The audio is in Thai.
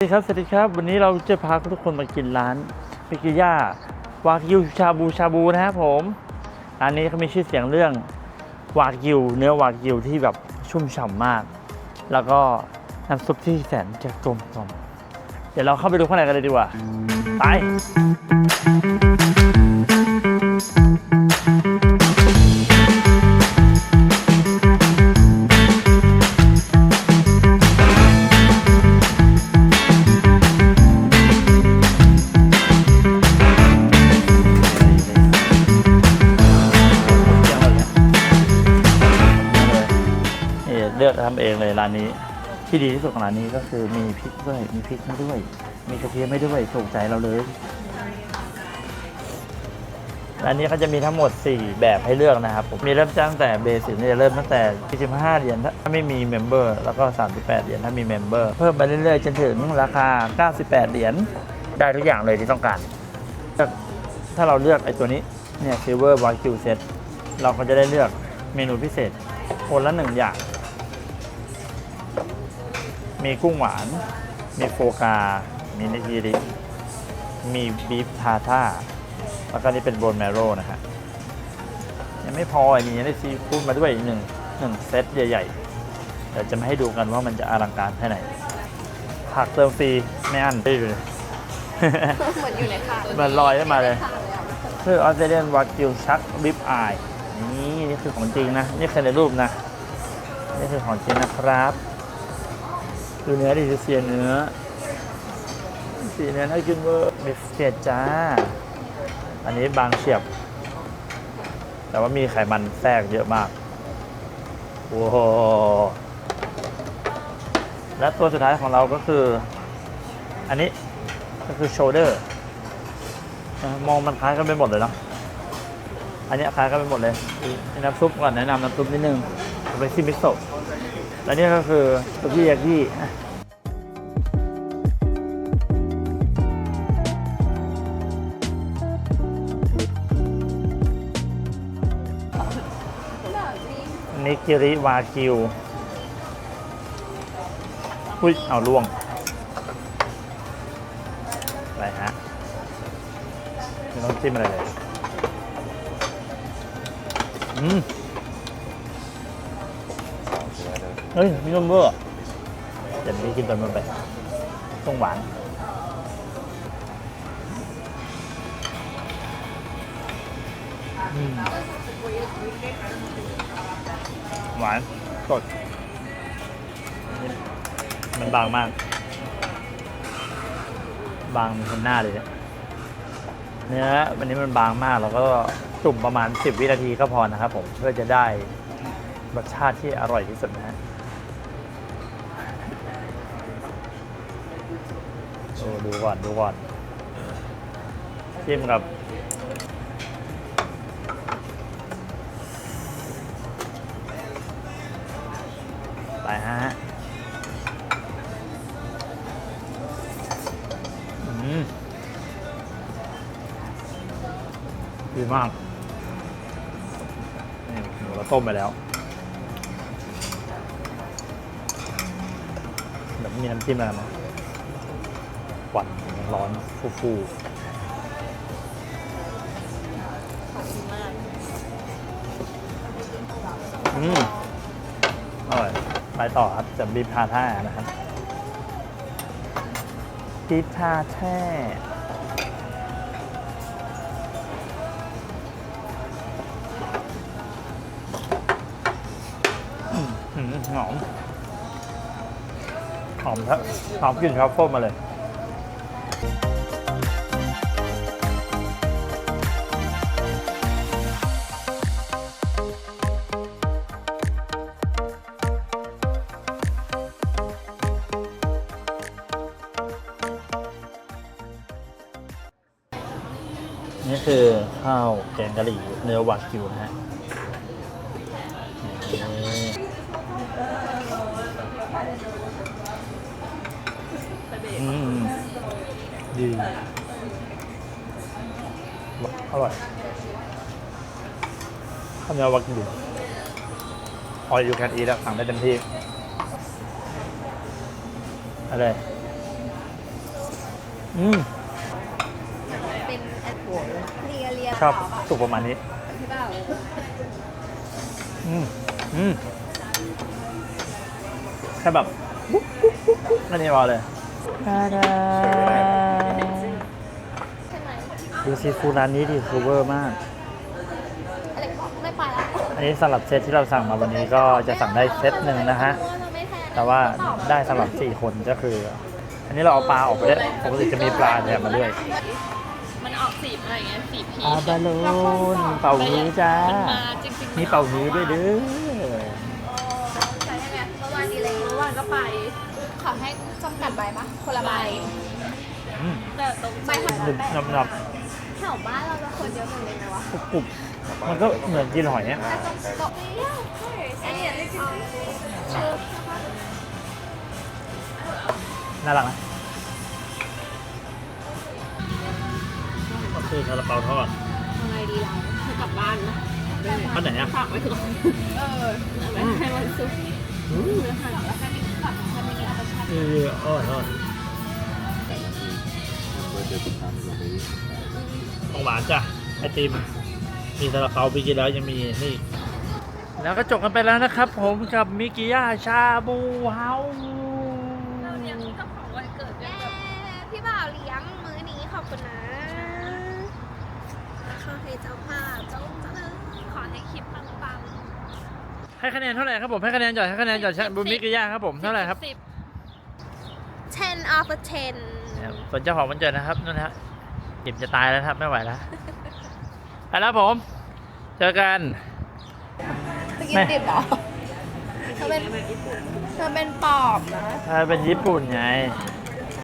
สวัสดีครับ สวัสดีครับ วันนี้เราจะพาทุกคนมากินร้านปิกิย่าวากิวชาบูชาบูนะครับผม ร้านนี้เขามีชื่อเสียงเรื่องวากิว เนื้อวากิวที่แบบชุ่มฉ่ำมาก แล้วก็น้ำซุปที่แสนจะกลมกล่อม เดี๋ยวเราเข้าไปดูข้างในกันเลยดีกว่า ไป เลือกทำเองเลยร้านนี้ ที่ดีที่สุดของร้านนี้ก็คือมีพริกด้วย มีพริกให้ด้วย มีกระเทียมให้ด้วยถูกใจเราเลยร้านนี้เขาจะมีทั้งหมด 4 แบบให้เลือกนะครับผมมีเริ่มตั้งแต่เบสิกเนี่ยเริ่มตั้งแต่ 25 เหรียญถ้าไม่มีเมมเบอร์แล้วก็ 38 เหรียญถ้ามีเมมเบอร์เพิ่มไปเรื่อยๆ จนถึงราคา 98 เหรียญได้ทุกอย่างเลยที่ต้องการถ้าเราเลือกไอ้ตัวนี้เนี่ย Silver Barbecue Set เราก็จะได้เลือกเมนูพิเศษคนละหนึ่งอย่าง มีกุ้งหวาน มีโฟกา มีนิกิริ มีบีฟทาท่า แล้วก็นี่เป็นโบนแมโร่นะฮะ ยังไม่พอมียังได้ซีฟู้ดมาด้วยอีกหนึ่งหนึ่งเซตใหญ่ๆ เดี๋ยวจะมาให้ดูกันว่ามันจะอลังการแค่ไหน ผักเติมฟรีไม่อั้นได้เลยเหมือนอยู่ในถาดมันลอยขึ้นมาเลย คือออสเตรเลียนวากิวชักริบอายนี่นี่คือของจริงนะ นี่คือในรูปนะ นี่คือของจริงนะครับ คือเนื้อดิเซียเนื้อ สีเนื้อน่ากินเวอร์มิสเกตจ้า อันนี้บางเฉียบ แต่ว่ามีไขมันแทรกเยอะมากโอ้โหและตัวสุดท้ายของเราก็คือ อันนี้ก็คือโชเดอร์มองมันคล้ายกันไปหมดเลยเนาะอันนี้คล้ายกันไปหมดเลยน้ำซุปก่อนแนะนำน้ำซุปนิดนึงสไปซี่มิโซะ แล้วนี่ก็คือสุกี้ยากิอะนิกิริวากิว อุ้ย เอาล่วงไปฮะไม่ต้องจิ้มอะไรเลย อืม เฮ้ยมีนมเบอร์เดี๋ยวนี้กินตอนมันไปต้องหวานหวานสดมันบางมาก บางเป็นหน้าเลยเนี่ยเนื้อวันนี้มันบางมากเราก็จุ่มประมาณ 10 วินาทีก็พอนะครับผมเพื่อจะได้รสชาติที่อร่อยที่สุดนะฮะ ดูก่อนดูก่อนจิ้มกับไปฮะอืมดีมากนี่หมูเราต้มไปแล้วแบบมีน้ำจิ้มอะไรไหม ควันร้อนฟูๆอืมอร่อยไปต่อครับ จะบีบทาท่านะครับบีบทาแท่อืมหอมหอมทะหอมกลิ่นทรัฟเฟิลมาเลย ข้าวแกงกะหรี่เนื้อวากิวนะฮะอืมดี อร่อยข้าวเหนียววากิวออยยูแคนอีแล้วสั่งได้เต็มที่ อะไร อืมเป็นเรียเรี ยชอบสุกประมาณนี้ที่เปล่าอืมอืมแค่แบบปุ๊บปุ๊บปุ๊บปุ๊บอันนี้พอเลยตาดาใช่ไหมดูซีฟู้ดร้านนี้ดิคือเวอร์มากอะไรไม่ไปแล้วอันนี้สำหรับเซตที่เราสั่งมาวันนี้ก็จะสั่งได้เซตหนึ่งนะฮะ แต่ว่าได้สำหรับ4คนก็คือ อันนี้เราเอาปลาออกไปด้วยปกติจะมีปลาแถมมาด้วย มันออกสีอะไรเงี้ยสีพีปลาบาโลนเป่าฮื้อจ้า มันมาจริงๆมีเป่าฮื้อด้วยเด้อใช่ไหมเมื่อวานนี้เลยเมื่อวานก็ไป ขอให้จำกัดใบปะคนละใบอืมแต่ตรงใบทำหนึบหนับหนับแถวบ้านเราจะคนเยอะเหมือนกันนะวะกรุบกรุบมันก็เหมือนกินหอยเนี่ยแต่ตรงโต๊ะนี้ไอ้เนี่ยที่ชื่อน่ารักนะ คือซาลาเปาทอดยังไงดีเราคือกลับบ้านนะอันไหนอะฝากไว้ก่อนเออเอาไว้ให้วันศุกร์นะคะอืออ๋อทอดของหวานจ้ะไอติมมีซาลาเปาไปกินแล้วยังมีนี่แล้วก็จบกันไปแล้วนะครับ ผมกับมิกิยาชาบูเฮาเราเลี้ยงเจ้าของวันเกิดด้วย เย้พี่บ่าวเลี้ยงมื้อนี้ขอบคุณนะขอให้ เจ้าภาพเจ้าเจริญขอให้คลิปปังให้คะแนนเท่าไหร่ครับผมให้คะแนนหย่อยให้คะแนนหย่อยชาบูมิกิยาครับผมเท่าไหร่ครับสิบๆ10 of a 10เนี่ยส่วนเจ้าของวันเกิดนะครับนั่นนะฮะเจ็บจะตายแล้วครับไม่ไหวแล้วไปแล้วผม เจอกันไปกินดิบเหรอเธอเป็นเธอเป็นปอบนะ ถ้าเป็นญี่ปุ่นไงเ